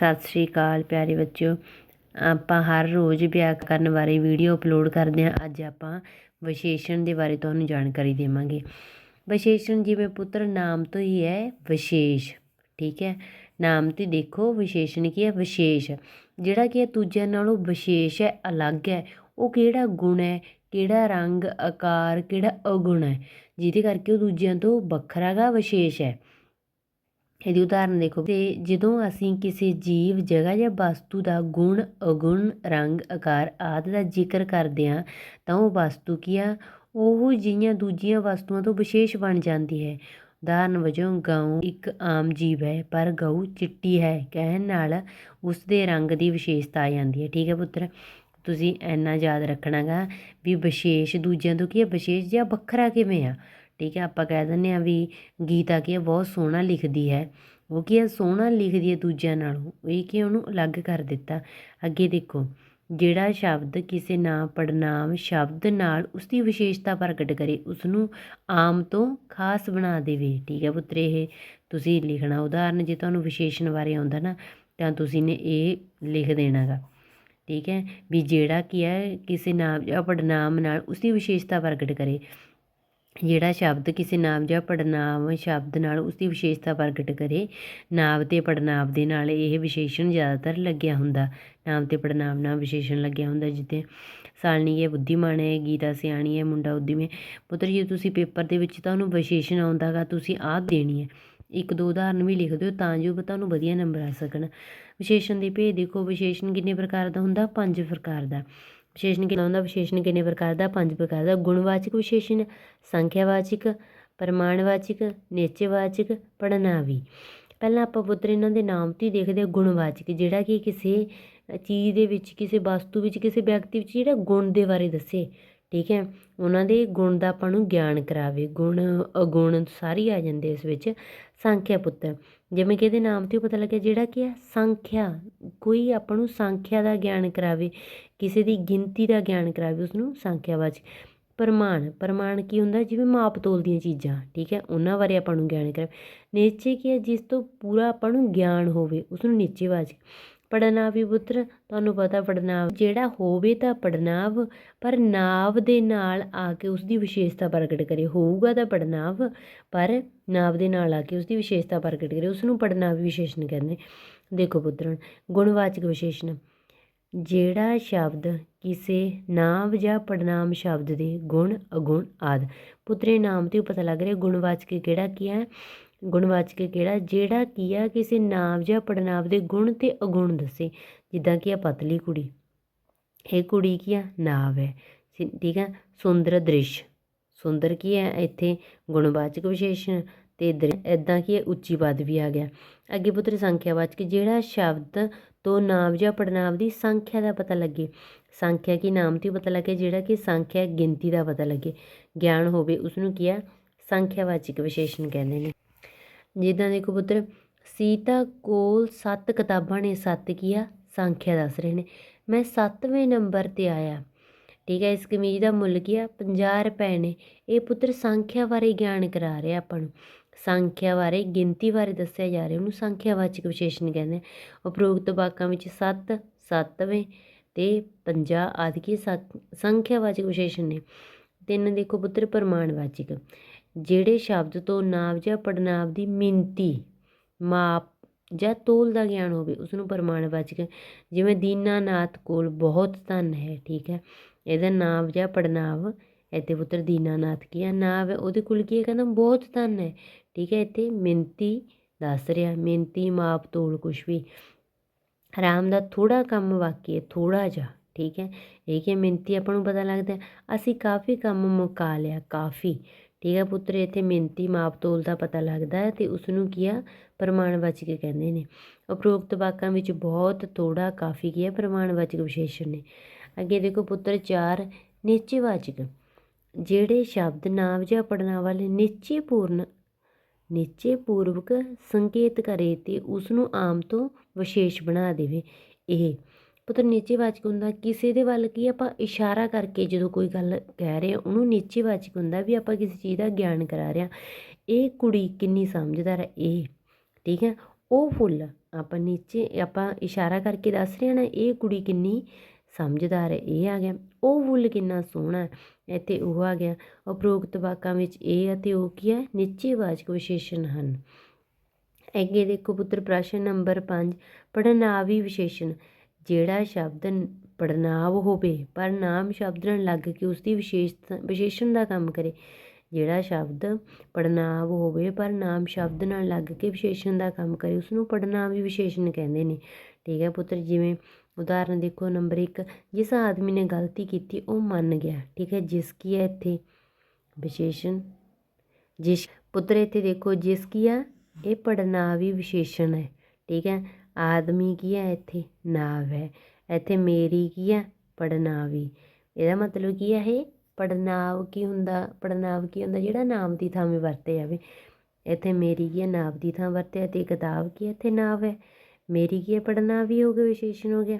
ਸਤਿ ਸ਼੍ਰੀ ਅਕਾਲ ਪਿਆਰੇ ਬੱਚਿਓ। ਆਪਾਂ ਹਰ ਰੋਜ਼ ਵਿਆਕਰਨ ਬਾਰੇ ਵੀਡੀਓ ਅਪਲੋਡ ਕਰਦੇ ਹਾਂ। ਅੱਜ ਆਪਾਂ ਵਿਸ਼ੇਸ਼ਣ ਦੇ ਬਾਰੇ ਤੁਹਾਨੂੰ ਜਾਣਕਾਰੀ ਦੇਵਾਂਗੇ। ਵਿਸ਼ੇਸ਼ਣ ਜਿਵੇਂ ਪੁੱਤਰ, ਨਾਮ ਤੋਂ ਹੀ ਹੈ ਵਿਸ਼ੇਸ਼, ਠੀਕ ਹੈ? ਨਾਮ ਤੇ ਦੇਖੋ ਵਿਸ਼ੇਸ਼ਣ ਕੀ ਹੈ? ਵਿਸ਼ੇਸ਼। ਜਿਹੜਾ ਕਿ ਦੂਜਿਆਂ ਨਾਲੋਂ ਵਿਸ਼ੇਸ਼ ਹੈ, ਅਲੱਗ ਹੈ, ਉਹ ਕਿਹੜਾ ਗੁਣ ਹੈ? ਕਿਹੜਾ ਰੰਗ, ਆਕਾਰ, ਕਿਹੜਾ ਅਗੁਣ ਹੈ? ਜਿਹਦੇ ਕਰਕੇ ਉਹ ਦੂਜਿਆਂ ਤੋਂ ਵੱਖਰਾ ਗਾ ਵਿਸ਼ੇਸ਼ ਹੈ। ਇਹਦੀ ਉਦਾਹਰਨ ਦੇਖੋ। ਤੇ ਜਦੋਂ ਅਸੀਂ ਕਿਸੇ ਜੀਵ, ਜਗ੍ਹਾ ਜਾਂ ਵਸਤੂ ਦਾ ਗੁਣ, ਅਗੁਣ, ਰੰਗ, ਆਕਾਰ ਆਦਿ ਦਾ ਜ਼ਿਕਰ ਕਰਦੇ ਹਾਂ, ਤਾਂ ਉਹ ਵਸਤੂ ਕੀ ਆ? ਉਹ ਜਿਹੀਆਂ ਦੂਜੀਆਂ ਵਸਤੂਆਂ ਤੋਂ ਵਿਸ਼ੇਸ਼ ਬਣ ਜਾਂਦੀ ਹੈ। ਉਦਾਹਰਨ ਵਜੋਂ ਗਊ ਇੱਕ ਆਮ ਜੀਵ ਹੈ, ਪਰ ਗਊ ਚਿੱਟੀ ਹੈ, ਕਹਿਣ ਨਾਲ ਉਸ ਦੇ ਰੰਗ ਦੀ ਵਿਸ਼ੇਸ਼ਤਾ ਆ ਜਾਂਦੀ ਹੈ। ਠੀਕ ਹੈ ਪੁੱਤਰ? ਤੁਸੀਂ ਇੰਨਾ ਯਾਦ ਰੱਖਣਾਗਾ ਵੀ ਵਿਸ਼ੇਸ਼ ਦੂਜਿਆਂ ਤੋਂ ਕੀ ਹੈ ਵਿਸ਼ੇਸ਼ ਜਾਂ ਵੱਖਰਾ ਕਿਵੇਂ ਆ? ਠੀਕ ਹੈ, ਆਪਾਂ ਕਹਿ ਦਿੰਦੇ ਹਾਂ ਵੀ ਗੀਤਾ ਕੀ ਹੈ, ਬਹੁਤ ਸੋਹਣਾ ਲਿਖਦੀ ਹੈ। ਉਹ ਕੀ ਹੈ, ਸੋਹਣਾ ਲਿਖਦੀ ਹੈ ਦੂਜਿਆਂ ਨਾਲੋਂ, ਇਹ ਕੀ ਉਹਨੂੰ ਅਲੱਗ ਕਰ ਦਿੱਤਾ। ਅੱਗੇ ਦੇਖੋ, ਜਿਹੜਾ ਸ਼ਬਦ ਕਿਸੇ ਨਾਮ ਪੜਨਾਮ ਸ਼ਬਦ ਨਾਲ ਉਸ ਦੀ ਵਿਸ਼ੇਸ਼ਤਾ ਪ੍ਰਗਟ ਕਰੇ ਉਸ ਨੂੰ ਆਮ ਤੋਂ ਖਾਸ ਬਣਾ ਦੇਵੇ। ਠੀਕ ਹੈ ਪੁੱਤਰ, ਇਹ ਤੁਸੀਂ ਲਿਖਣਾ ਉਦਾਹਰਨ, ਜੇ ਤੁਹਾਨੂੰ ਵਿਸ਼ੇਸ਼ਣ ਬਾਰੇ ਆਉਂਦਾ ਨਾ, ਤਾਂ ਤੁਸੀਂ ਨੇ ਇਹ ਲਿਖ ਦੇਣਾਗਾ। ਠੀਕ ਹੈ, ਵੀ ਜਿਹੜਾ ਕੀ ਹੈ, ਕਿਸੇ ਨਾਮ ਜਾਂ ਪੜਨਾਮ ਨਾਲ ਉਸ ਦੀ ਵਿਸ਼ੇਸ਼ਤਾ ਪ੍ਰਗਟ ਕਰੇ। ਜਿਹੜਾ ਸ਼ਬਦ ਕਿਸੇ ਨਾਮ ਜਾਂ ਪੜਨਾਮ ਸ਼ਬਦ ਨਾਲ ਉਸ ਦੀ ਵਿਸ਼ੇਸ਼ਤਾ ਪ੍ਰਗਟ ਕਰੇ, ਨਾਮ ਅਤੇ ਪੜਨਾਮ ਦੇ ਨਾਲ ਇਹ ਵਿਸ਼ੇਸ਼ਣ ਜ਼ਿਆਦਾਤਰ ਲੱਗਿਆ ਹੁੰਦਾ। ਨਾਮ ਤੇ ਪੜਨਾਮ ਨਾਲ ਵਿਸ਼ੇਸ਼ਣ ਲੱਗਿਆ ਹੁੰਦਾ ਜਿੱਤੇ ਸਾਲਣੀ ਹੈ, ਬੁੱਧੀਮਾਨ ਹੈ, ਗੀਤਾ ਸਿਆਣੀ ਹੈ, ਮੁੰਡਾ ਉਦਮੀ ਪੁੱਤਰ, ਜੇ ਤੁਸੀਂ ਪੇਪਰ ਦੇ ਵਿੱਚ ਤੁਹਾਨੂੰ ਵਿਸ਼ੇਸ਼ਣ ਆਉਂਦਾਗਾ, ਤੁਸੀਂ ਆਹ ਦੇਣੀ ਹੈ। ਇੱਕ ਦੋ ਉਦਾਹਰਨ ਵੀ ਲਿਖ ਦਿਓ ਤਾਂ ਜੋ ਤੁਹਾਨੂੰ ਵਧੀਆ ਨੰਬਰ ਆ ਸਕਣ। ਵਿਸ਼ੇਸ਼ਣ ਦੇ ਭੇਦ ਦੇਖੋ, ਵਿਸ਼ੇਸ਼ਣ ਕਿੰਨੇ ਪ੍ਰਕਾਰ ਦਾ ਹੁੰਦਾ? ਪੰਜ ਪ੍ਰਕਾਰ ਦਾ। ਵਿਸ਼ੇਸ਼ਣ ਕਿੰਨਾ ਹੁੰਦਾ? ਵਿਸ਼ੇਸ਼ਣ ਕਿੰਨੇ ਪ੍ਰਕਾਰ ਦਾ? ਪੰਜ ਪ੍ਰਕਾਰ ਦਾ। ਗੁਣਵਾਚਕ ਵਿਸ਼ੇਸ਼ਣ, ਸੰਖਿਆਵਾਚਕ, ਪਰਿਮਾਣਵਾਚਕ, ਨਿਸ਼ਚੈਵਾਚਕ ਪੜਨਾਵੀ ਪਹਿਲਾਂ ਆਪਾਂ ਪੁੱਤਰ ਇਹਨਾਂ ਦੇ ਨਾਮ ਤੇ ਦੇਖਦੇ ਹਾਂ ਗੁਣਵਾਚਕ, ਜਿਹੜਾ ਕਿ ਕਿਸੇ ਚੀਜ਼ ਦੇ ਵਿੱਚ, ਕਿਸੇ ਵਸਤੂ ਵਿੱਚ, ਕਿਸੇ ਵਿਅਕਤੀ ਵਿੱਚ, ਜਿਹੜਾ ਗੁਣ ਦੇ ਬਾਰੇ ਦੱਸੇ। ਠੀਕ ਹੈ। ਉਹਨਾਂ ਦੇ ਗੁਣ ਦਾ ਆਪਾਂ ਨੂੰ ਗਿਆਨ ਕਰਾਵੇ। ਗੁਣ, ਅਗੁਣ ਸਾਰੇ ਆ ਜਾਂਦੇ ਇਸ ਵਿੱਚ। ਸੰਖਿਆ ਪੁੱਤਰ ਜਿਵੇਂ ਕਿ ਇਹਦੇ ਨਾਮ ਤੋਂ ਪਤਾ ਲੱਗਿਆ ਜਿਹੜਾ ਕੀ ਹੈ ਸੰਖਿਆ, ਕੋਈ ਆਪਾਂ ਨੂੰ ਸੰਖਿਆ ਦਾ ਗਿਆਨ ਕਰਾਵੇ, ਕਿਸੇ ਦੀ ਗਿਣਤੀ ਦਾ ਗਿਆਨ ਕਰਾਵੇ ਉਸ ਨੂੰ ਸੰਖਿਆਵਾਚਕ ਪ੍ਰਮਾਣ ਪ੍ਰਮਾਣ ਕੀ ਹੁੰਦਾ? ਜਿਵੇਂ ਮਾਪ ਤੋਲ ਦੀਆਂ ਚੀਜ਼ਾਂ, ਠੀਕ ਹੈ। ਉਹਨਾਂ ਬਾਰੇ ਆਪਾਂ ਨੂੰ ਗਿਆਨ ਕਰਾਵੇ। ਨਿਸ਼ਚੈ ਕੀ ਹੈ? ਜਿਸ ਤੋਂ ਪੂਰਾ ਆਪਾਂ ਨੂੰ ਗਿਆਨ ਹੋਵੇ ਉਸ ਨੂੰ ਨਿਸ਼ਚੈਵਾਚਕ ਪੜਨਾਵੀ ਪੁੱਤਰ, ਤੁਹਾਨੂੰ ਪਤਾ ਪੜਨਾਵ ਜਿਹੜਾ ਹੋਵੇ ਤਾਂ ਪੜਨਾਵ ਪਰ ਨਾਵ ਦੇ ਨਾਲ ਆ ਕੇ ਉਸ ਦੀ ਵਿਸ਼ੇਸ਼ਤਾ ਪ੍ਰਗਟ ਕਰੇ, ਹੋਊਗਾ ਤਾਂ ਪੜਨਾਵ ਪਰ ਨਾਵ ਦੇ ਨਾਲ ਆ ਕੇ ਉਸ ਦੀ ਵਿਸ਼ੇਸ਼ਤਾ ਪ੍ਰਗਟ ਕਰੇ ਉਸ ਨੂੰ ਪੜਨਾਵੀ ਵਿਸ਼ੇਸ਼ਣ ਕਹਿੰਦੇ। ਦੇਖੋ ਪੁੱਤਰ, ਗੁਣਵਾਚਕ ਵਿਸ਼ੇਸ਼ਣ, ਜਿਹੜਾ ਸ਼ਬਦ ਕਿਸੇ ਨਾਮ ਜਾਂ ਪੜਨਾਮ ਸ਼ਬਦ ਦੇ ਗੁਣ, ਅਗੁਣ ਆਦ, ਪੁੱਤਰੇ ਨਾਮ ਤੇ ਪਤਾ ਲੱਗ ਰਿਹਾ ਗੁਣਵਾਚਕ ਕਿਹੜਾ ਕੀ ਹੈ? ਗੁਣਵਾਚਕ ਕਿਹੜਾ? ਜਿਹੜਾ ਕੀ ਆ ਕਿਸੇ ਨਾਮ ਜਾਂ ਪੜਨਾਵ ਦੇ ਗੁਣ ਤੇ ਅਗੁਣ ਦੱਸੇ, ਜਿੱਦਾਂ ਕਿ ਆ ਪਤਲੀ ਕੁੜੀ। ਇਹ ਕੁੜੀ ਕੀ ਆ? ਨਾਵ ਹੈ। ਠੀਕ ਹੈ ਸੁੰਦਰ ਦ੍ਰਿਸ਼। ਸੁੰਦਰ ਕੀ ਹੈ? ਇੱਥੇ ਗੁਣਵਾਚਕ ਵਿਸ਼ੇਸ਼ਣ ਤੇ ਇਧਰ ਇਦਾਂ ਕੀ ਹੈ? ਉੱਚੀ ਪਦ ਵੀ ਆ ਗਿਆ। ਅੱਗੇ ਪੁੱਤਰ ਸੰਖਿਆਵਾਚਕ ਜਿਹੜਾ ਸ਼ਬਦ ਤੋਂ ਨਾਮ ਜਾਂ ਪੜਨਾਮ ਦੀ ਸੰਖਿਆ ਦਾ ਪਤਾ ਲੱਗੇ। ਸੰਖਿਆ ਕੀ ਨਾਮ ਤੇ ਪਤਾ ਲੱਗੇ, ਜਿਹੜਾ ਕਿ ਸੰਖਿਆ ਗਿਣਤੀ ਦਾ ਪਤਾ ਲੱਗੇ। ਗਿਆਨ ਹੋਵੇ ਉਸ ਨੂੰ ਕੀ ਆ? ਸੰਖਿਆਵਾਚਕ ਵਿਸ਼ੇਸ਼ਣ ਕਹਿੰਦੇ ਨੇ। ਜਿੱਦਾਂ ਦੇਖੋ ਪੁੱਤਰ, ਸੀਤਾ ਕੋਲ ਸੱਤ ਕਿਤਾਬਾਂ ਨੇ, ਸੱਤ ਕੀ ਆ? ਸੰਖਿਆ ਦੱਸ ਰਹੇ ਨੇ। ਮੈਂ 7ਵੇਂ ਨੰਬਰ ਤੇ ਆਇਆ। ਠੀਕ ਹੈ ਇਸ ਕਮੀਜ਼ ਦਾ ਮੁੱਲ ਕੀ ਆ? 50 ਰੁਪਏ ਨੇ। ਇਹ ਪੁੱਤਰ ਸੰਖਿਆ ਬਾਰੇ ਗਿਆਨ ਕਰਾ ਰਿਹਾ ਆਪਾਂ ਨੂੰ। ਸੰਖਿਆ ਬਾਰੇ ਗਿਣਤੀ ਬਾਰੇ ਦੱਸਿਆ ਜਾ ਰਿਹਾ। ਉਹਨੂੰ ਸੰਖਿਆਵਾਚਕ ਵਿਸ਼ੇਸ਼ਣ ਕਹਿੰਦੇ ਉਪਰੋਕਤ ਵਾਕਾਂ ਵਿੱਚ 7 7ਵੇਂ ਤੇ 50 ਆਦਿ ਕੀ ਸੰਖਿਆਵਾਚਕ ਵਿਸ਼ੇਸ਼ਣ ਨੇ। ਤਿੰਨ ਦੇਖੋ ਪੁੱਤਰ ਪ੍ਰਮਾਣਵਾਚਕ ਜਿਹੜੇ ਸ਼ਬਦ ਤੋਂ ਨਾਮ ਜਾਂ ਪੜਨਾਮ ਦੀ ਮਿੰਤੀ ਮਾਪ ਜਾਂ ਤੋਲ ਦਾ ਗਿਆਨ ਹੋਵੇ ਉਸ ਨੂੰ ਪ੍ਰਮਾਣਵਾਚਕ ਜਿਵੇਂ ਦੀਨਾਨਾਥ ਕੋਲ ਬਹੁਤ ਧਨ ਹੈ, ਠੀਕ ਹੈ। ਇਹਦਾ ਨਾਮ ਜਾਂ ਪੜਨਾਮ ਇੱਥੇ ਪੁੱਤਰ ਦੀਨਾਨਾਥ ਕੀ ਹੈ? ਨਾਮ ਹੈ, ਉਹਦੇ ਕੋਲ ਕੀ ਹੈ? ਕਹਿੰਦਾ ਬਹੁਤ ਧਨ ਹੈ, ਠੀਕ ਹੈ। ਇੱਥੇ ਮਿੰਤੀ ਦੱਸ ਰਿਹਾ ਮਿੰਤੀ ਮਾਪ, ਤੋਲ, ਕੁਛ ਵੀ। ਆਰਾਮ ਦਾ ਥੋੜਾ ਕੰਮ ਬਾਕੀ ਹੈ ਥੋੜਾ ਜਿਹਾ, ਠੀਕ ਹੈ। ਇਹ ਕਿ ਮਿੰਤੀ ਆਪਾਂ ਨੂੰ ਪਤਾ ਲੱਗਦਾ ਅਸੀਂ ਕਾਫੀ ਕੰਮ ਮੁਕਾ ਲਿਆ, ਕਾਫੀ। ਠੀਕ ਹੈ ਪੁੱਤਰ, ਇੱਥੇ ਮਿੰਤੀ ਮਾਪ ਤੋਲ ਦਾ ਪਤਾ ਲੱਗਦਾ ਹੈ ਤੇ ਉਸ ਨੂੰ ਕੀ ਆ? ਪ੍ਰਮਾਣਵਾਚਕ ਕਹਿੰਦੇ ਨੇ। ਉਪਰੋਕਤ ਵਾਕਾਂ ਵਿੱਚ ਬਹੁਤ ਥੋੜਾ ਕਾਫੀ ਕੀ ਹੈ ਪ੍ਰਮਾਣਵਾਚਕ ਵਿਸ਼ੇਸ਼ਣ ਨੇ। ਅੱਗੇ ਦੇਖੋ ਪੁੱਤਰ 4 ਨਿਸ਼ਚੈਵਾਚਕ ਜਿਹੜੇ ਸ਼ਬਦ ਨਾਮ ਜਾਂ ਪੜਨਾ ਵਾਲੇ ਨਿਸ਼ਚੈ ਪੂਰਨ ਪੂਰਵਕ ਸੰਕੇਤ ਕਰੇ ਤੇ ਉਸ ਨੂੰ ਆਮ ਤੋਂ ਵਿਸ਼ੇਸ਼ ਬਣਾ ਦੇਵੇ। ਇਹ ਪੁੱਤਰ ਨਿਸ਼ਚੈਵਾਚਕ ਹੁੰਦਾ, ਕਿਸੇ ਦੇ ਵੱਲ ਕੀ ਆਪਾਂ ਇਸ਼ਾਰਾ ਕਰਕੇ ਜਦੋਂ ਕੋਈ ਗੱਲ ਕਹਿ ਰਹੇ, ਉਹਨੂੰ ਨੀਚੇ ਵਾਚਕ ਹੁੰਦਾ ਵੀ ਆਪਾਂ ਕਿਸੇ ਚੀਜ਼ ਦਾ ਗਿਆਨ ਕਰਾ ਰਹੇ ਹਾਂ। ਇਹ ਕੁੜੀ ਕਿੰਨੀ ਸਮਝਦਾਰ ਹੈ, ਇਹ, ਠੀਕ ਹੈ? ਉਹ ਫੁੱਲ ਆਪਾਂ ਨੀਚੇ, ਆਪਾਂ ਇਸ਼ਾਰਾ ਕਰਕੇ ਦੱਸ ਰਹੇ ਹਾਂ ਨਾ, ਇਹ ਕੁੜੀ ਕਿੰਨੀ ਸਮਝਦਾਰ ਹੈ, ਇਹ ਆ ਗਿਆ। ਉਹ ਫੁੱਲ ਕਿੰਨਾ ਸੋਹਣਾ ਇੱਥੇ ਉਹ ਆ ਗਿਆ। ਉਪਰੋਕਤ ਵਾਕਾਂ ਵਿੱਚ ਇਹ ਅਤੇ ਉਹ ਕੀ ਹੈ? ਨੀਚੇ ਵਾਚਕ ਵਿਸ਼ੇਸ਼ਣ ਹਨ। ਅੱਗੇ ਦੇਖੋ ਪੁੱਤਰ ਪ੍ਰਸ਼ਨ ਨੰਬਰ 5 ਪੜਨਾਵੀ ਵਿਸ਼ੇਸ਼ਣ। ਜਿਹੜਾ ਸ਼ਬਦ ਪੜਨਾਵ ਹੋਵੇ, ਪਰ ਨਾਮ ਸ਼ਬਦ ਨਾਲ ਲੱਗ ਕੇ ਉਸ ਦੀ ਵਿਸ਼ੇਸ਼ ਵਿਸ਼ੇਸ਼ਣ ਦਾ ਕੰਮ ਕਰੇ। ਜਿਹੜਾ ਸ਼ਬਦ ਪੜਨਾਵ ਹੋਵੇ, ਪਰ ਨਾਮ ਸ਼ਬਦ ਨਾਲ ਲੱਗ ਕੇ ਵਿਸ਼ੇਸ਼ਣ ਦਾ ਕੰਮ ਕਰੇ ਉਸ ਨੂੰ ਪੜਨਾਵੀ ਵਿਸ਼ੇਸ਼ਣ ਕਹਿੰਦੇ ਨੇ। ਠੀਕ ਹੈ ਪੁੱਤਰ, ਜਿਵੇਂ ਉਦਾਹਰਨ ਦੇਖੋ, ਨੰਬਰ 1 ਜਿਸ ਆਦਮੀ ਨੇ ਗਲਤੀ ਕੀਤੀ, ਉਹ ਮੰਨ ਗਿਆ। ਠੀਕ ਹੈ, ਜਿਸ ਕੀ ਹੈ ਇੱਥੇ? ਵਿਸ਼ੇਸ਼ਣ। ਜਿਸ, ਪੁੱਤਰ ਇੱਥੇ ਦੇਖੋ, ਜਿਸ ਕੀ ਆ ਇਹ ਪੜਨਾਵੀ ਵਿਸ਼ੇਸ਼ਣ ਹੈ। ਠੀਕ ਹੈ ਆਦਮੀ ਕੀ ਹੈ ਇੱਥੇ? ਨਾਵ ਹੈ। ਇੱਥੇ ਮੇਰੀ ਕੀ ਹੈ? ਪੜਨਾਵੀ ਇਹਦਾ ਮਤਲਬ ਕੀ ਹੈ ਇਹ? ਪੜਨਾਵ ਕੀ ਹੁੰਦਾ? ਪੜਨਾਵ ਕੀ ਹੁੰਦਾ? ਜਿਹੜਾ ਨਾਮ ਦੀ ਥਾਂ 'ਤੇ ਵਰਤੇ ਜਾਵੇ। ਇੱਥੇ ਮੇਰੀ ਕੀ ਹੈ? ਨਾਮ ਦੀ ਥਾਂ ਵਰਤਿਆ ਤੇ ਕਿਤਾਬ ਕੀ ਹੈ? ਇੱਥੇ ਨਾਵ ਹੈ। ਮੇਰੀ ਕੀ ਹੈ? ਪੜਨਾਵੀ ਹੋ ਗਿਆ, ਵਿਸ਼ੇਸ਼ਣ ਹੋ ਗਿਆ।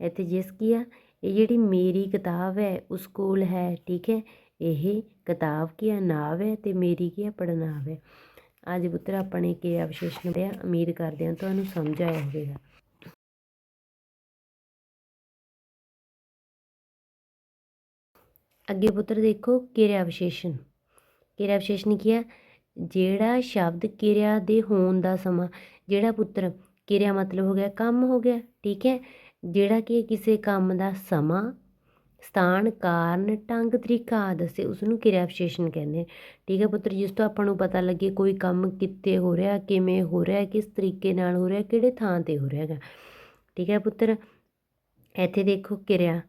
ਇੱਥੇ ਜਿਸ ਕੀ ਆ? ਇਹ ਜਿਹੜੀ ਮੇਰੀ ਕਿਤਾਬ ਹੈ, ਉਸ ਕੋਲ ਹੈ, ਠੀਕ ਹੈ? ਇਹ ਕਿਤਾਬ ਕੀ ਹੈ? ਨਾਵ ਹੈ ਤੇ ਮੇਰੀ ਕੀ ਹੈ? ਪੜਨਾਵ ਹੈ। ਅੱਜ ਪੁੱਤਰ, ਆਪਾਂ ਨੇ ਕਿਰਿਆ ਵਿਸ਼ੇਸ਼ਣ ਪੜ੍ਹਿਆ। ਉਮੀਦ ਕਰਦੇ ਹਾਂ ਤੁਹਾਨੂੰ ਸਮਝ ਆਇਆ ਹੋਵੇਗਾ। ਅੱਗੇ ਪੁੱਤਰ ਦੇਖੋ, ਕਿਰਿਆ ਵਿਸ਼ੇਸ਼ਣ ਕਿਰਿਆ ਵਿਸ਼ੇਸ਼ਣ ਕੀ ਹੈ? ਜਿਹੜਾ ਸ਼ਬਦ ਕਿਰਿਆ ਦੇ ਹੋਣ ਦਾ ਸਮਾਂ, ਜਿਹੜਾ ਪੁੱਤਰ, ਕਿਰਿਆ ਮਤਲਬ ਹੋ ਗਿਆ, ਕੰਮ ਹੋ ਗਿਆ, ਠੀਕ ਹੈ? ਜਿਹੜਾ ਕਿ ਕਿਸੇ ਕੰਮ ਦਾ ਸਮਾਂ ਸਥਾਨ, ਕਾਰਨ, ਢੰਗ, ਤਰੀਕਾ ਆ ਦੱਸੇ ਉਸ ਨੂੰ ਕਿਰਿਆ ਵਿਸ਼ੇਸ਼ਣ ਕਹਿੰਦੇ ਠੀਕ ਹੈ ਪੁੱਤਰ, ਜਿਸ ਤੋਂ ਆਪਾਂ ਨੂੰ ਪਤਾ ਲੱਗੇ ਕੋਈ ਕੰਮ ਕਿੱਥੇ ਹੋ ਰਿਹਾ, ਕਿਵੇਂ ਹੋ ਰਿਹਾ, ਕਿਸ ਤਰੀਕੇ ਨਾਲ ਹੋ ਰਿਹਾ, ਕਿਹੜੇ ਥਾਂ ਤੇ ਹੋ ਰਿਹਾ ਹੈਗਾ। ਠੀਕ ਹੈ ਪੁੱਤਰ, ਇੱਥੇ ਦੇਖੋ ਕਿਰਿਆ।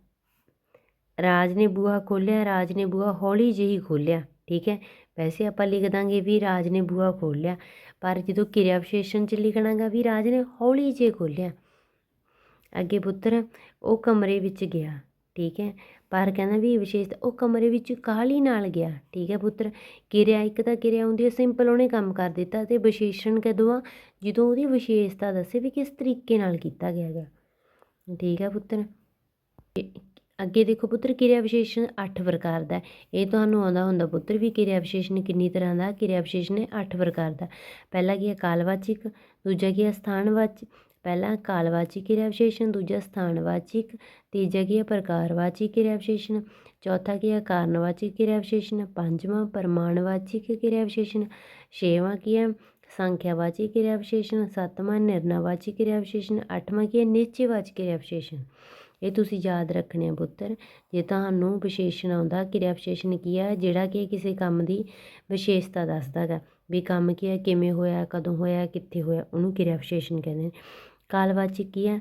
ਰਾਜ ਨੇ ਬੂਹਾ ਖੋਲ੍ਹਿਆ, ਰਾਜ ਨੇ ਬੂਹਾ ਹੌਲੀ ਜਿਹੀ ਖੋਲ੍ਹਿਆ। ਠੀਕ ਹੈ, ਵੈਸੇ ਆਪਾਂ ਲਿਖ ਦਾਂਗੇ ਵੀ ਰਾਜ ਨੇ ਬੂਹਾ ਖੋਲ੍ਹਿਆ, ਪਰ ਜਦੋਂ ਕਿਰਿਆ ਵਿਸ਼ੇਸ਼ਣ 'ਚ ਲਿਖਣਾਗਾ ਵੀ ਰਾਜ ਨੇ ਹੌਲੀ ਜਿਹੀ ਖੋਲ੍ਹਿਆ। ਅੱਗੇ ਪੁੱਤਰ, ਉਹ ਕਮਰੇ ਵਿੱਚ ਗਿਆ। ਠੀਕ ਹੈ। ਪਰ ਕਹਿੰਦਾ ਵੀ ਵਿਸ਼ੇਸ਼ਤਾ ਉਹ ਕਮਰੇ ਵਿੱਚ ਕਾਹਲੀ ਨਾਲ ਗਿਆ। ਠੀਕ ਹੈ ਪੁੱਤਰ, ਕਿਰਿਆ ਇੱਕ ਤਾਂ ਕਿਰਿਆ ਹੁੰਦੀ ਹੈ ਸਿੰਪਲ ਉਹਨੇ ਕੰਮ ਕਰ ਦਿੱਤਾ ਤੇ ਵਿਸ਼ੇਸ਼ਣ ਕਦੋਂ ਆ? ਜਦੋਂ ਉਹਦੀ ਵਿਸ਼ੇਸ਼ਤਾ ਦੱਸੇ ਵੀ ਕਿਸ ਤਰੀਕੇ ਨਾਲ ਕੀਤਾ ਗਿਆ ਹੈਗਾ। ਠੀਕ ਹੈ ਪੁੱਤਰ। ਅੱਗੇ ਦੇਖੋ ਪੁੱਤਰ, ਕਿਰਿਆ ਵਿਸ਼ੇਸ਼ਣ 8 ਪ੍ਰਕਾਰ ਦਾ ਇਹ ਤੁਹਾਨੂੰ ਆਉਂਦਾ ਹੁੰਦਾ ਪੁੱਤਰ ਵੀ ਕਿਰਿਆ ਵਿਸ਼ੇਸ਼ਣ ਕਿੰਨੀ ਤਰ੍ਹਾਂ ਦਾ, ਕਿਰਿਆ ਵਿਸ਼ੇਸ਼ਣ ਹੈ 8 ਪ੍ਰਕਾਰ ਦਾ। ਪਹਿਲਾ ਕੀ ਹੈ, ਕਾਲਵਾਚਕ, ਦੂਜਾ ਕੀ ਹੈ, ਸਥਾਨਵਾਚਕ ਪਹਿਲਾ ਕਾਲਵਾਚਕ ਕਿਰਿਆ ਵਿਸ਼ੇਸ਼ਣ ਦੂਜਾ ਸਥਾਨਵਾਚਕ, ਤੀਜਾ ਕੀ ਹੈ ਪ੍ਰਕਾਰਵਾਚਕ ਕਿਰਿਆ ਵਿਸ਼ੇਸ਼ਣ ਚੌਥਾ ਕੀ ਹੈ ਕਾਰਨਵਾਚਕ ਕਿਰਿਆ ਵਿਸ਼ੇਸ਼ਣ ਪੰਜਵਾਂ ਪਰਮਾਣਵਾਚਕ ਕਿਰਿਆ ਵਿਸ਼ੇਸ਼ਣ ਛੇਵਾਂ ਕੀ ਹੈ ਸੰਖਿਆਵਾਚਕ ਕਿਰਿਆ ਵਿਸ਼ੇਸ਼ਣ ਸੱਤਵਾਂ ਨਿਰਣਾਵਾਚਕ ਕਿਰਿਆ ਵਿਸ਼ੇਸ਼ਣ ਅੱਠਵਾਂ ਕੀ ਹੈ ਨਿਸ਼ਚੈਵਾਚਕ ਕਿਰਿਆ ਵਿਸ਼ੇਸ਼ਣ ਇਹ ਤੁਸੀਂ ਯਾਦ ਰੱਖਣੇ ਆ ਪੁੱਤਰ, ਜੇ ਤੁਹਾਨੂੰ ਵਿਸ਼ੇਸ਼ਣ ਆਉਂਦਾ ਕਿਰਿਆ ਵਿਸ਼ੇਸ਼ਣ ਕੀ ਹੈ, ਜਿਹੜਾ ਕਿ ਕਿਸੇ ਕੰਮ ਦੀ ਵਿਸ਼ੇਸ਼ਤਾ ਦੱਸਦਾ ਹੈਗਾ ਵੀ ਕੰਮ ਕੀ ਹੈ, ਕਿਵੇਂ ਹੋਇਆ, ਕਦੋਂ ਹੋਇਆ, ਕਿੱਥੇ ਹੋਇਆ, ਉਹਨੂੰ ਕਿਰਿਆ ਵਿਸ਼ੇਸ਼ਣ ਕਹਿੰਦੇ ਨੇ। ਕਾਲਵਾਚਕ ਕੀ ਹੈ?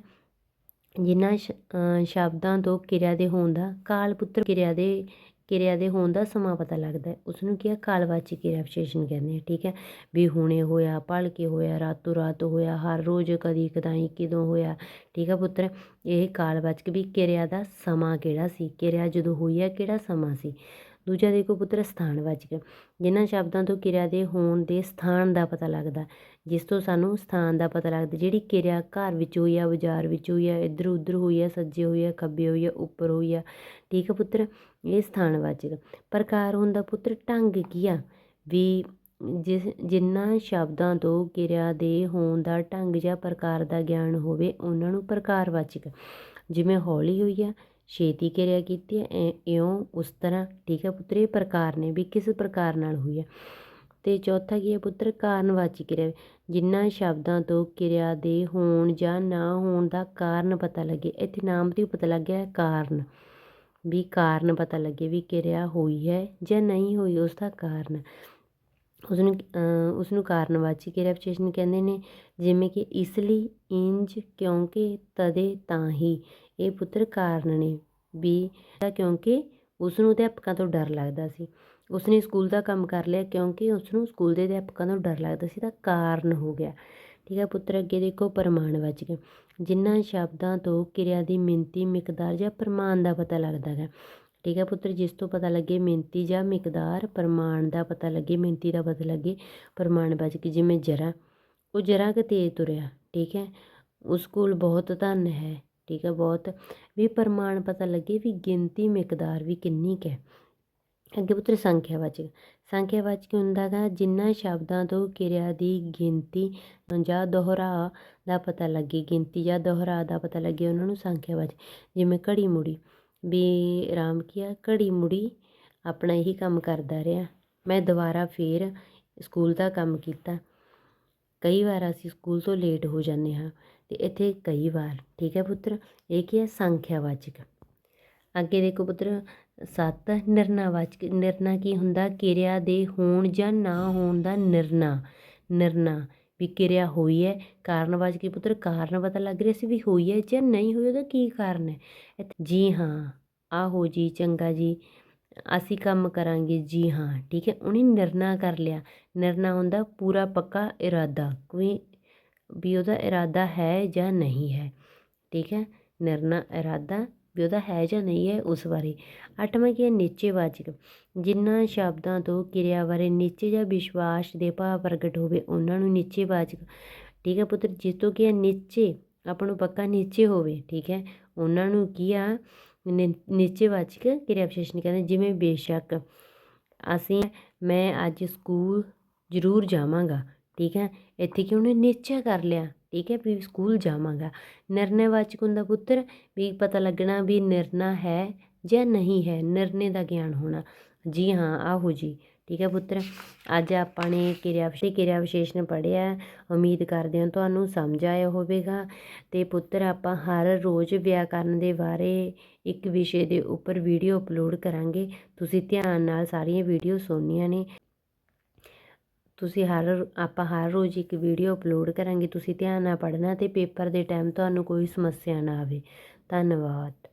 ਜਿਨ੍ਹਾਂ ਸ਼- ਸ਼ਬਦਾਂ ਤੋਂ ਕਿਰਿਆ ਦੇ ਹੋਣ ਦਾ, ਕਾਲ ਪੁੱਤਰ ਕਿਰਿਆ ਦੇ ਕਿਰਿਆ ਦੇ ਹੋਣ ਦਾ ਸਮਾਂ ਪਤਾ ਲੱਗਦਾ ਹੈ। ਉਸ ਨੂੰ ਕੀ ਹੈ? ਕਾਲਵਾਚਕ ਕਿਰਿਆ ਵਿਸ਼ੇਸ਼ਣ ਕਹਿੰਦੇ ਆ, ਠੀਕ ਹੈ? ਵੀ ਹੁਣੇ ਹੋਇਆ ਭਲਕੇ ਹੋਇਆ, ਰਾਤੋਂ ਰਾਤ ਹੋਇਆ, ਹਰ ਰੋਜ਼ ਕਦੀ ਕਦਾਈ ਕਿਦੋਂ ਹੋਇਆ, ਠੀਕ ਹੈ ਪੁੱਤਰ? ਇਹ ਕਾਲਵਾਚਕ ਵੀ ਕਿਰਿਆ ਦਾ ਸਮਾਂ ਕਿਹੜਾ ਸੀ? ਕਿਰਿਆ ਜਦੋਂ ਹੋਈ ਹੈ, ਕਿਹੜਾ ਸਮਾਂ ਸੀ? ਦੂਜਾ ਦੇਖੋ ਪੁੱਤਰ ਸਥਾਨਵਾਚਕ ਜਿਨ੍ਹਾਂ ਸ਼ਬਦਾਂ ਤੋਂ ਕਿਰਿਆ ਦੇ ਹੋਣ ਦੇ ਸਥਾਨ ਦਾ ਪਤਾ ਲੱਗਦਾ, ਜਿਸ ਤੋਂ ਸਾਨੂੰ ਸਥਾਨ ਦਾ ਪਤਾ ਲੱਗਦਾ, ਜਿਹੜੀ ਕਿਰਿਆ ਘਰ ਵਿੱਚ ਹੋਈ ਆ, ਬਾਜ਼ਾਰ ਵਿੱਚ ਹੋਈ ਆ, ਇੱਧਰ ਉੱਧਰ ਹੋਈ ਆ, ਸੱਜੇ ਹੋਈ ਆ, ਖੱਬੇ ਹੋਈ ਆ, ਉੱਪਰ ਹੋਈ ਆ, ਠੀਕ ਹੈ ਪੁੱਤਰ? ਇਹ ਸਥਾਨ ਵਾਚਕ ਪ੍ਰਕਾਰ ਹੁੰਦਾ ਪੁੱਤਰ ਢੰਗ ਕੀ ਆ? ਵੀ ਜਿਸ ਜਿਨ੍ਹਾਂ ਸ਼ਬਦਾਂ ਤੋਂ ਕਿਰਿਆ ਦੇ ਹੋਣ ਦਾ ਢੰਗ ਜਾਂ ਪ੍ਰਕਾਰ ਦਾ ਗਿਆਨ ਹੋਵੇ, ਉਹਨਾਂ ਨੂੰ ਪ੍ਰਕਾਰ ਵਾਚਕ। ਜਿਵੇਂ ਹੌਲੀ ਹੋਈ ਆ ਛੇਤੀ ਕਿਰਿਆ ਕੀਤੀ ਹੈ ਐ- ਇਉਂ ਉਸ ਤਰ੍ਹਾਂ ਠੀਕ ਹੈ ਪੁੱਤਰ ਇਹ ਪ੍ਰਕਾਰ ਨੇ ਵੀ ਕਿਸ ਪ੍ਰਕਾਰ ਨਾਲ ਹੋਈ ਹੈ। ਤੇ ਚੌਥਾ ਕੀ ਹੈ ਪੁੱਤਰ ਕਾਰਨਵਾਚਕ ਕਿਰਿਆ। ਜਿਨ੍ਹਾਂ ਸ਼ਬਦਾਂ ਤੋਂ ਕਿਰਿਆ ਦੇ ਹੋਣ ਜਾਂ ਨਾ ਹੋਣ ਦਾ ਕਾਰਨ ਪਤਾ ਲੱਗੇ। ਇੱਥੇ ਨਾਮ ਤੋਂ ਪਤਾ ਲੱਗ ਗਿਆ ਕਾਰਨ। ਵੀ ਕਾਰਨ ਪਤਾ ਲੱਗੇ ਵੀ ਕਿਰਿਆ ਹੋਈ ਹੈ ਜਾਂ ਨਹੀਂ ਹੋਈ ਉਸ ਦਾ ਕਾਰਨ। ਉਸ ਨੂੰ ਅ, ਉਸ ਨੂੰ ਕਾਰਨਵਾਚਕ ਕਿਰਿਆ ਵਿਸ਼ੇਸ਼ਣ ਕਹਿੰਦੇ ਨੇ ਜਿਵੇਂ ਕਿ ਇਸ ਲਈ ਇੰਜ ਕਿਉਂਕਿ ਤਦੇ ਤਾਂ ਹੀ। ਇਹ ਪੁੱਤਰ ਕਾਰਨ ਨੇ ਵੀ ਤਾਂ ਕਿਉਂਕਿ ਉਸ ਨੂੰ ਅਧਿਆਪਕਾਂ ਤੋਂ ਡਰ ਲੱਗਦਾ ਸੀ। ਉਸ ਨੇ ਸਕੂਲ ਦਾ ਕੰਮ ਕਰ ਲਿਆ ਕਿਉਂਕਿ ਉਸ ਨੂੰ ਸਕੂਲ ਦੇ ਅਧਿਆਪਕਾਂ ਤੋਂ ਡਰ ਲੱਗਦਾ ਸੀ, ਤਾਂ ਕਾਰਨ ਹੋ ਗਿਆ। ਠੀਕ ਹੈ, ਪੁੱਤਰ ਅੱਗੇ ਦੇਖੋ, ਪ੍ਰਮਾਣ ਪ੍ਰਮਾਣਵਾਚਕ ਜਿਨ੍ਹਾਂ ਸ਼ਬਦਾਂ ਤੋਂ ਕਿਰਿਆ ਦੀ ਮਿਣਤੀ, ਮਿਕਦਾਰ ਜਾਂ ਪ੍ਰਮਾਣ ਦਾ ਪਤਾ ਲੱਗਦਾ ਹੈ। ਠੀਕ ਹੈ, ਪੁੱਤਰ, ਜਿਸ ਤੋਂ ਪਤਾ ਲੱਗੇ ਮਿਣਤੀ ਜਾਂ ਮਿਕਦਾਰ, ਪ੍ਰਮਾਣ ਦਾ ਪਤਾ ਲੱਗੇ, ਮਿਣਤੀ ਦਾ ਪਤਾ ਲੱਗੇ, ਪ੍ਰਮਾਣ ਪ੍ਰਮਾਣਵਾਚਕ ਜਿਵੇਂ ਜਰਾ, ਉਹ ਜਰਾ ਕੁ ਤੇਜ਼ ਤੁਰਿਆ। ਠੀਕ ਹੈ, ਉਸ ਕੋਲ ਬਹੁਤ ਧਨ ਹੈ। ਠੀਕ ਹੈ, ਬਹੁਤ ਵੀ ਪ੍ਰਮਾਣ ਪਤਾ ਲੱਗੇ ਵੀ ਗਿਣਤੀ ਮਿਕਦਾਰ ਵੀ ਕਿੰਨੀ ਕੁ ਹੈ। ਅੱਗੇ ਪੁੱਤਰ ਸੰਖਿਆਵਾਚਕ ਸੰਖਿਆਵਾਚਕ ਹੁੰਦਾ ਗਾ ਜਿਨ੍ਹਾਂ ਸ਼ਬਦਾਂ ਤੋਂ ਕਿਰਿਆ ਦੀ ਗਿਣਤੀ ਜਾਂ ਦੁਹਰਾ ਦਾ ਪਤਾ ਲੱਗੇ, ਗਿਣਤੀ ਜਾਂ ਦੁਹਰਾ ਦਾ ਪਤਾ ਲੱਗੇ, ਉਹਨਾਂ ਨੂੰ ਸੰਖਿਆਵਾਚਕ, ਜਿਵੇਂ ਘੜੀ ਮੁੜੀ। ਵੀ ਰਾਮ ਕੀਆ ਘੜੀ ਮੁੜੀ ਆਪਣਾ ਇਹੀ ਕੰਮ ਕਰਦਾ ਰਿਹਾ। ਮੈਂ ਦੁਬਾਰਾ ਫੇਰ ਸਕੂਲ ਦਾ ਕੰਮ ਕੀਤਾ। ਕਈ ਵਾਰ ਅਸੀਂ ਸਕੂਲ ਤੋਂ ਲੇਟ ਹੋ ਜਾਂਦੇ ਹਾਂ। ਤੇ ਇੱਥੇ ਕਈ ਵਾਰ, ਠੀਕ ਹੈ ਪੁੱਤਰ? ਇਹ ਕੀ ਹੈ? ਸੰਖਿਆਵਾਚਕ। ਅੱਗੇ ਦੇਖੋ ਪੁੱਤਰ, ਸੱਤ ਨਿਰਣਾਵਾਚਕ ਨਿਰਣਾ ਕੀ ਹੁੰਦਾ? ਕਿਰਿਆ ਦੇ ਹੋਣ ਜਾਂ ਨਾ ਹੋਣ ਦਾ ਨਿਰਣਾ ਨਿਰਣਾ ਵੀ ਕਿਰਿਆ ਹੋਈ ਹੈ। ਕਾਰਨਵਾਚਕ ਪੁੱਤਰ? ਕਾਰਨ ਪਤਾ ਲੱਗ ਰਿਹਾ ਸੀ ਵੀ ਹੋਈ ਹੈ ਜਾਂ ਨਹੀਂ ਹੋਈ, ਉਹਦਾ ਕੀ ਕਾਰਨ ਹੈ? ਇੱਥੇ ਜੀ ਹਾਂ, ਆਹੋ ਜੀ, ਚੰਗਾ ਜੀ, ਅਸੀਂ ਕੰਮ ਕਰਾਂਗੇ, ਜੀ ਹਾਂ, ਠੀਕ ਹੈ? ਉਹਨੇ ਨਿਰਣਾ ਕਰ ਲਿਆ। ਨਿਰਣਾ ਹੁੰਦਾ ਪੂਰਾ ਪੱਕਾ ਇਰਾਦਾ। ਕੋਈ ਵੀ ਉਹਦਾ ਇਰਾਦਾ ਹੈ ਜਾਂ ਨਹੀਂ ਹੈ। ਠੀਕ ਹੈ? ਨਿਰਣਾ ਇਰਾਦਾ ਵੀ ਉਹਦਾ ਹੈ ਜਾਂ ਨਹੀਂ ਹੈ ਉਸ ਬਾਰੇ। ਅੱਠਵਾਂ ਕੀ ਹੈ? ਨਿਸ਼ਚੈਵਾਚਕ ਜਿਨ੍ਹਾਂ ਸ਼ਬਦਾਂ ਤੋਂ ਕਿਰਿਆ ਬਾਰੇ ਨਿਸ਼ਚੈ ਜਾਂ ਵਿਸ਼ਵਾਸ ਦੇ ਭਾਵ ਪ੍ਰਗਟ ਹੋਵੇ, ਉਹਨਾਂ ਨੂੰ ਨਿਸ਼ਚੈਵਾਚਕ ਠੀਕ ਹੈ ਪੁੱਤਰ? ਜਿਸ ਤੋਂ ਕੀ ਹੈ? ਨਿਸ਼ਚੈ ਆਪਾਂ ਨੂੰ ਪੱਕਾ ਨਿਸ਼ਚੈ ਹੋਵੇ। ਠੀਕ ਹੈ? ਉਹਨਾਂ ਨੂੰ ਕੀ ਆ? ਨਿ- ਨਿਸ਼ਚੈਵਾਚਕ ਕਿਰਿਆ ਵਿਸ਼ੇਸ਼ਣ ਕਹਿੰਦੇ ਜਿਵੇਂ ਬੇਸ਼ੱਕ। ਅਸੀਂ, ਮੈਂ ਅੱਜ ਸਕੂਲ ਜ਼ਰੂਰ ਜਾਵਾਂਗਾ। ਠੀਕ ਹੈ? ਇੱਥੇ ਕਿ ਉਹਨੇ ਨਿਸ਼ਚੈ ਕਰ ਲਿਆ। ਠੀਕ ਹੈ? ਵੀ ਸਕੂਲ ਜਾਵਾਂਗਾ। ਨਿਰਣੈਵਾਚਕ ਹੁੰਦਾ ਪੁੱਤਰ, ਵੀ ਪਤਾ ਲੱਗਣਾ ਵੀ ਨਿਰਣਾ ਹੈ ਜਾਂ ਨਹੀਂ ਹੈ। ਨਿਰਣੇ ਦਾ ਗਿਆਨ ਹੋਣਾ। ਜੀ ਹਾਂ, ਆਹੋ ਜੀ। ਠੀਕ ਹੈ ਪੁੱਤਰ? ਅੱਜ ਆਪਾਂ ਨੇ ਕਿਰਿਆ ਵਿਸ਼ੇ, ਕਿਰਿਆ ਵਿਸ਼ੇਸ਼ਣ ਪੜ੍ਹਿਆ ਉਮੀਦ ਕਰਦੇ ਹਾਂ ਤੁਹਾਨੂੰ ਸਮਝ ਆਇਆ ਹੋਵੇਗਾ। ਤੇ ਪੁੱਤਰ, ਆਪਾਂ ਹਰ ਰੋਜ਼ ਵਿਆਕਰਨ ਦੇ ਬਾਰੇ ਇੱਕ ਵਿਸ਼ੇ ਦੇ ਉੱਪਰ ਵੀਡੀਓ ਅਪਲੋਡ ਕਰਾਂਗੇ। ਤੁਸੀਂ ਧਿਆਨ ਨਾਲ ਸਾਰੀਆਂ ਵੀਡੀਓ ਸੁਣਨੀਆਂ ਨੇ। ਤੁਸੀਂ ਹਰ ਆਪਾਂ ਹਰ ਰੋਜ਼ ਇੱਕ ਵੀਡੀਓ ਅਪਲੋਡ ਕਰਾਂਗੇ, ਤੁਸੀਂ ਧਿਆਨ ਨਾਲ ਪੜ੍ਹਨਾ ਅਤੇ ਪੇਪਰ ਦੇ ਟਾਈਮ ਤੁਹਾਨੂੰ ਕੋਈ ਸਮੱਸਿਆ ਨਾ ਆਵੇ। ਧੰਨਵਾਦ।